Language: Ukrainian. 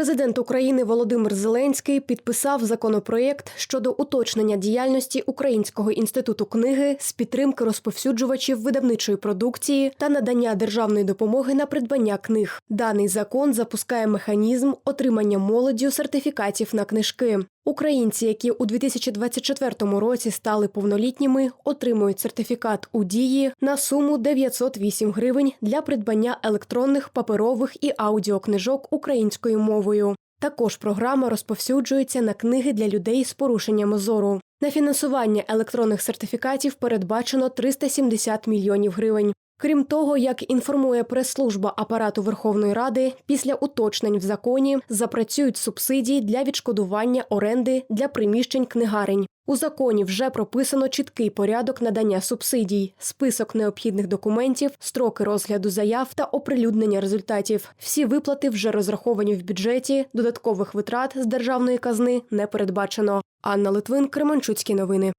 Президент України Володимир Зеленський підписав законопроєкт щодо уточнення діяльності Українського інституту книги з підтримки розповсюджувачів видавничої продукції та надання державної допомоги на придбання книг. Даний закон запускає механізм отримання молоддю сертифікатів на книжки. Українці, які у 2024 році стали повнолітніми, отримують сертифікат у дії на суму 908 гривень для придбання електронних, паперових і аудіокнижок українською мовою. Також програма розповсюджується на книги для людей з порушеннями зору. На фінансування електронних сертифікатів передбачено 370 мільйонів гривень. Крім того, як інформує прес-служба апарату Верховної Ради, після уточнень в законі запрацюють субсидії для відшкодування оренди для приміщень книгарень. У законі вже прописано чіткий порядок надання субсидій, список необхідних документів, строки розгляду заяв та оприлюднення результатів. Всі виплати вже розраховані в бюджеті. Додаткових витрат з державної казни не передбачено. Анна Литвин, Кременчуцькі новини.